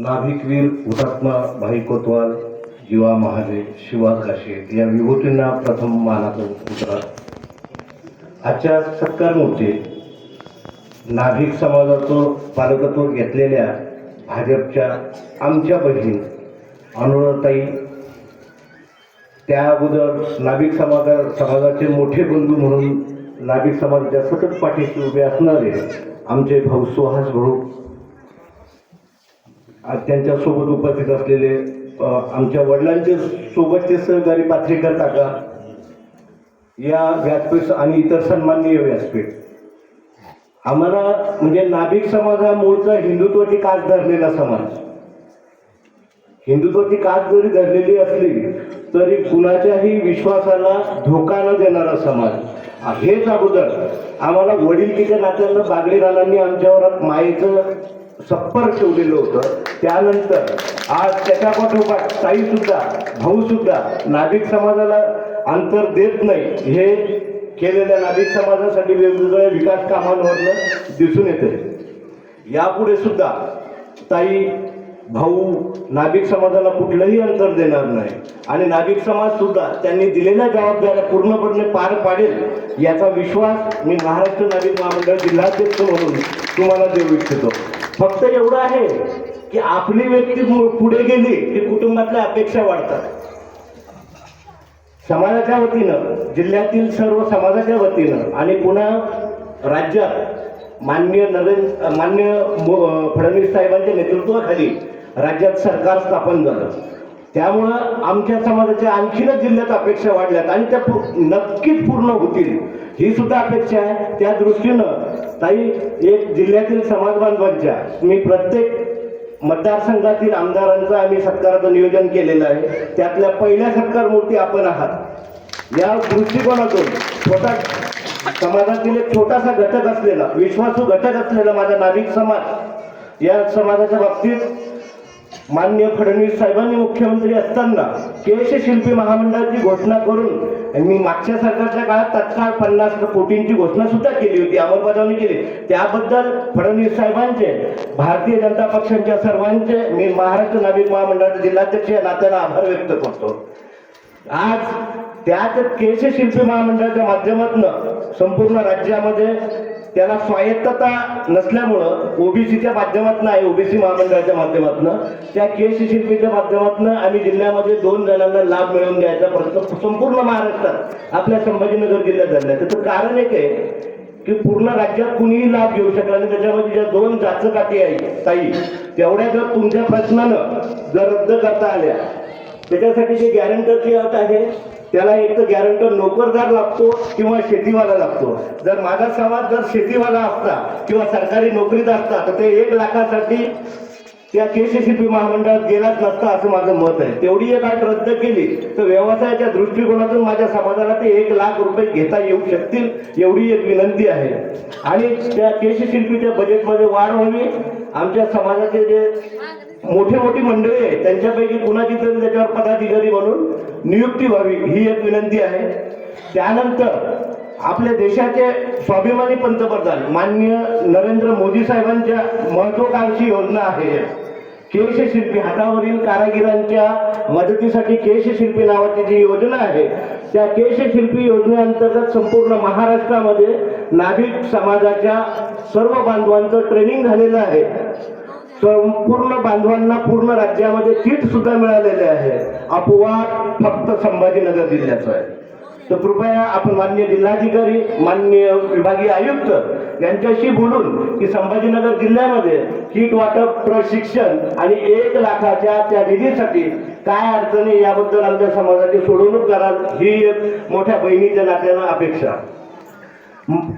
नाभिकवीर हुतात्मा भाई कोतवाल जीवा महादेव शिवा काशे या विभूतींना प्रथम मानाचा उतरा आजच्या सत्कारमध्ये नाभिक समाजाचं पालकत्व घेतलेल्या भाजपच्या आमच्या बहीण अनुराताई त्या अगोदर नाभिक समाजा समाजाचे मोठे बंधू म्हणून नाभिक समाजाच्या सतत पाठीशी उभे असणारे आमचे भाऊ सुहास भाऊ त्यांच्यासोबत उपस्थित असलेले आमच्या वडिलांचे सोबतचे सहकारी पात्रेकर काका या व्यासपीठ आणि इतर सन्माननीय व्यासपीठ. आम्हाला म्हणजे नाभिक समाज हा मूळचा हिंदुत्वाची कास धरलेला समाज. हिंदुत्वाची कास जरी धरलेली असली तरी कुणाच्याही विश्वासाला धोका न देणारा समाज. हेच अगोदर. आम्हाला वडील तिच्या नात्यांना बागडे राणांनी आमच्यावर मायेचं सप्पर ठेवलेलं होतं. त्यानंतर आज त्याच्या पाठोपाठ ताई सुद्धा भाऊ सुद्धा नागरिक समाजाला अंतर देत नाही. हे केलेल्या नागरिक समाजासाठी वेगवेगळ्या विकास कामांवरनं दिसून येते. यापुढे सुद्धा ताई भाऊ नागरिक समाजाला कुठलंही अंतर देणार नाही. आणि नागरिक समाज सुद्धा त्यांनी दिलेल्या जबाबदाऱ्या पूर्णपणे पार पाडेल याचा विश्वास मी महाराष्ट्र नागरिक महामंडळ जिल्हाध्यक्ष म्हणून तुम्हाला देऊ इच्छितो. फक्त एवढं आहे की आपली व्यक्ती पुढे गेली की कुटुंबातल्या अपेक्षा वाढतात. समाजाच्या वतीनं जिल्ह्यातील सर्व समाजाच्या वतीनं आणि पुन्हा राज्यात मान्य नरेंद्र मान्य फडणवीस साहेबांच्या नेतृत्वाखाली राज्यात सरकार स्थापन झालं. त्यामुळं आमच्या समाजाच्या आणखीनच जिल्ह्यात अपेक्षा वाढल्यात आणि त्या नक्कीच पूर्ण होतील. ही सुद्धा अपेक्षा आहे. त्या दृष्टीनं ताई एक जिल्ह्यातील समाज बांधवांच्या मी प्रत्येक मतदारसंघातील आमदारांचं आम्ही सत्काराचं नियोजन केलेलं आहे. त्यातल्या पहिल्या सत्कार मूर्ती आपण आहात. या दृष्टिकोनातून छोटा समाजातील एक छोटासा घटक असलेला विश्वासू घटक असलेला माझा नाभिक समाज या समाजाच्या बाबतीत मान्य फडणवीस साहेबांनी मुख्यमंत्री असताना केशशिल्पी महामंडळाची घोषणा करून मी मागच्या सरकारच्या काळात तत्काळ पन्नास कोटींची घोषणा सुद्धा केली होती अंमलबजावणी केली. त्याबद्दल फडणवीस साहेबांचे भारतीय जनता पक्षांच्या सर्वांचे मी महाराष्ट्र नागरिक महामंडळाचे जिल्हाध्यक्ष या नात्यानं आभार व्यक्त करतो. आज त्याच केशशिल्पी महामंडळाच्या माध्यमातून संपूर्ण राज्यामध्ये त्याला स्वायत्तता नसल्यामुळं ओबीसीच्या माध्यमातून आहे ओबीसी महामंडळाच्या माध्यमातून. त्या के ए सीच्या माध्यमातून आम्ही जिल्ह्यामध्ये दोन जणांना लाभ मिळवून द्यायचा प्रश्न संपूर्ण महाराष्ट्रात आपल्या संभाजीनगर जिल्ह्यात झाला त्याचं कारण एक आहे की पूर्ण राज्यात कुणीही लाभ घेऊ शकला आणि त्याच्यामध्ये ज्या दोन जाचकाठी आहे ताई तेवढ्या जर तुमच्या प्रश्नानं जर रद्द करता आल्या त्याच्यासाठी जे गॅरंटरची अट आहे त्याला एक तर गॅरंटर नोकरदार लागतो किंवा शेतीवाला लागतो. जर माझा समाज जर शेतीवाला असता किंवा सरकारी नोकरीत असता तर ते एक लाखासाठी त्या केशशिल्पी महामंडळात गेलाच नसता असं माझं मत आहे. तेवढी एक अट रद्द केली तर व्यवसायाच्या दृष्टिकोनातून माझ्या समाजाला ते एक लाख रुपये घेता येऊ शकतील एवढी एक विनंती आहे. आणि त्या केशशिल्पीच्या बजेटमध्ये वाढ व्हावी. आमच्या समाजाचे जे मोठी मोठी मंडळी आहे. त्यांच्यापैकी कुणाची तरी त्याच्यावर पदाधिकारी म्हणून नियुक्ती व्हावी ही एक विनंती आहे. त्यानंतर आपल्या देशाचे स्वाभिमानी पंतप्रधान माननीय नरेंद्र मोदी साहेबांच्या महत्वाकांक्षी योजना आहे. केशशिल्पी हातावरील कारागिरांच्या मदतीसाठी केशशिल्पी नावाची जी योजना आहे त्या केशशिल्पी योजनेअंतर्गत संपूर्ण महाराष्ट्रामध्ये नाभिक समाजाच्या सर्व बांधवांचं ट्रेनिंग झालेलं आहे. संपूर्ण बांधवांना पूर्ण राज्यामध्ये किट सुद्धा मिळालेले आहे. अपवाद फक्त संभाजीनगर जिल्ह्याचा आहे. तर कृपया आपण मान्य जिल्हाधिकारी मान्य विभागीय आयुक्त यांच्याशी बोलून की संभाजीनगर जिल्ह्यामध्ये किट वाटप प्रशिक्षण आणि एक लाखाच्या त्या निधीसाठी काय अडचणी याबद्दल आमच्या समाजाची सोडवणूक कराल ही एक मोठ्या बहिणीच्या नात्यानं अपेक्षा.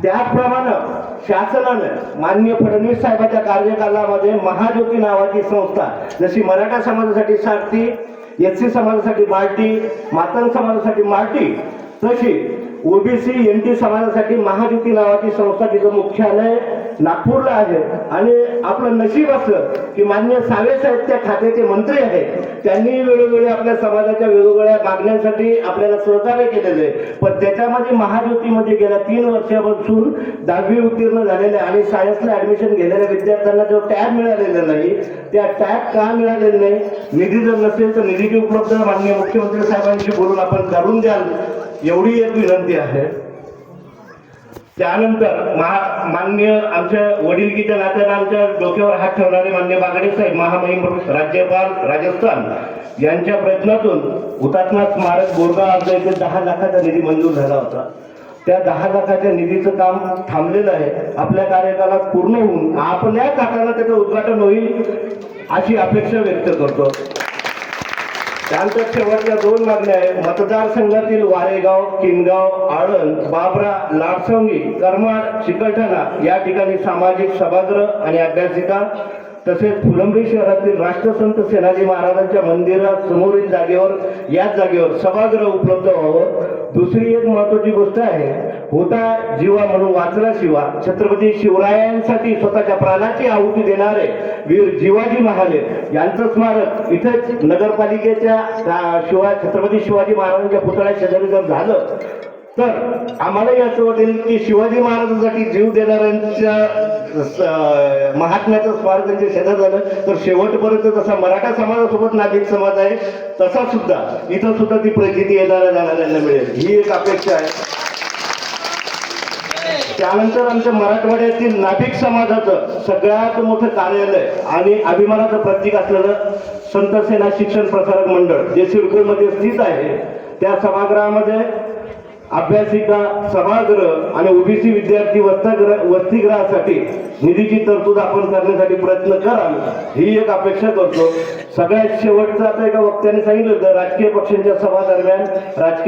त्याचप्रमाणे शासनानं मान्य फडणवीस साहेबांच्या कार्यकालामध्ये महाज्योती नावाची संस्था जशी मराठा समाजासाठी सारथी एस सी समाजासाठी मार्टी मातंग समाजासाठी मार्टी तशी ओबीसी एन टी समाजासाठी महाज्योती नावाची संस्था तिचं मुख्यालय नागपूरला आहे. आणि आपलं नशीब असं की मान्य सावे साहेब त्या खात्याचे मंत्री आहेत. त्यांनी वेळोवेळी आपल्या समाजाच्या वेगवेगळ्या मागण्यांसाठी आपल्याला सहकार्य केलेलं आहे. पण त्याच्यामध्ये महाज्योतीमध्ये गेल्या तीन वर्षापासून दहावी उत्तीर्ण झालेल्या आणि सायन्सला ऍडमिशन घेलेल्या विद्यार्थ्यांना जो टॅब मिळालेला नाही त्या टॅब का मिळालेला नाही निधी जर नसेल तर निधीची उपलब्ध माननीय मुख्यमंत्री साहेबांशी बोलून आपण करून द्याल. एवढी एक विनंती आहे. त्यानंतर महा मान्य आमच्या वडीलकीच्या नात्यानं आमच्या डोक्यावर हात ठेवणारे मान्य बागडे साहेब महामहिम राज्यपाल राजस्थान यांच्या प्रयत्नातून हुतात्मा स्मारक बोरगाव आमच्या इथे दहा लाखाचा निधी मंजूर झाला होता. त्या दहा लाखाच्या निधीचं काम थांबलेलं आहे. आपल्या कार्यकालात पूर्ण होऊन आपल्या काकाला त्याचं उद्घाटन होईल अशी अपेक्षा व्यक्त करतो. त्यानंतर शेवटच्या दोन मागण्या आहेत. मतदारसंघातील वारेगाव किनगाव आळंद बाबरा लाडसंगी करमाड चिकलठाणा या ठिकाणी सामाजिक सभागृह आणि अभ्यासिका तसेच फुलंब्री शहरातील राष्ट्रसंत सेनाजी महाराजांच्या मंदिरात समोरील जागेवर याच जागेवर सभागृह उपलब्ध व्हावं. दुसरी एक महत्वाची गोष्ट आहे होता जीवा म्हणून वाचला शिवा. छत्रपती शिवरायांसाठी स्वतःच्या प्राणाची आहुती देणारे वीर जिवाजी महाले यांचं स्मारक इथेच नगरपालिकेच्या शिवाय छत्रपती शिवाजी महाराजांच्या पुतळ्या शेजारी जर झालं तर आम्हालाही असं वाटेल की शिवाजी महाराजांसाठी जीव देणाऱ्यांच्या महात्म्याचं स्मारक त्यांच्या शेजार झालं तर शेवटपर्यंत जसा मराठा समाजासोबत नागरिक समाज आहे तसा सुद्धा इथं सुद्धा ती प्रचिती येणाऱ्या जाणाऱ्यांना मिळेल. ही एक अपेक्षा आहे. त्यानंतर आमच्या मराठवाड्यातील नाभिक समाजाचं सगळ्यात मोठं कार्यालय आणि अभिमानाचं प्रतीक असलेलं संतसेना शिक्षण प्रसारक मंडळ जे सिडकोमध्ये स्थित आहे त्या सभागृहामध्ये अभ्यासिका सभागृह आणि ओबीसी विद्यार्थी वसतिगृह वसतिगृहासाठी निधीची तरतूद आपण करण्यासाठी प्रयत्न कराल ही एक अपेक्षा करतो. सगळ्यात शेवटचं आता एका वक्त्याने सांगितलं होतं राजकीय पक्षांच्या सभा दरम्यान राजकीय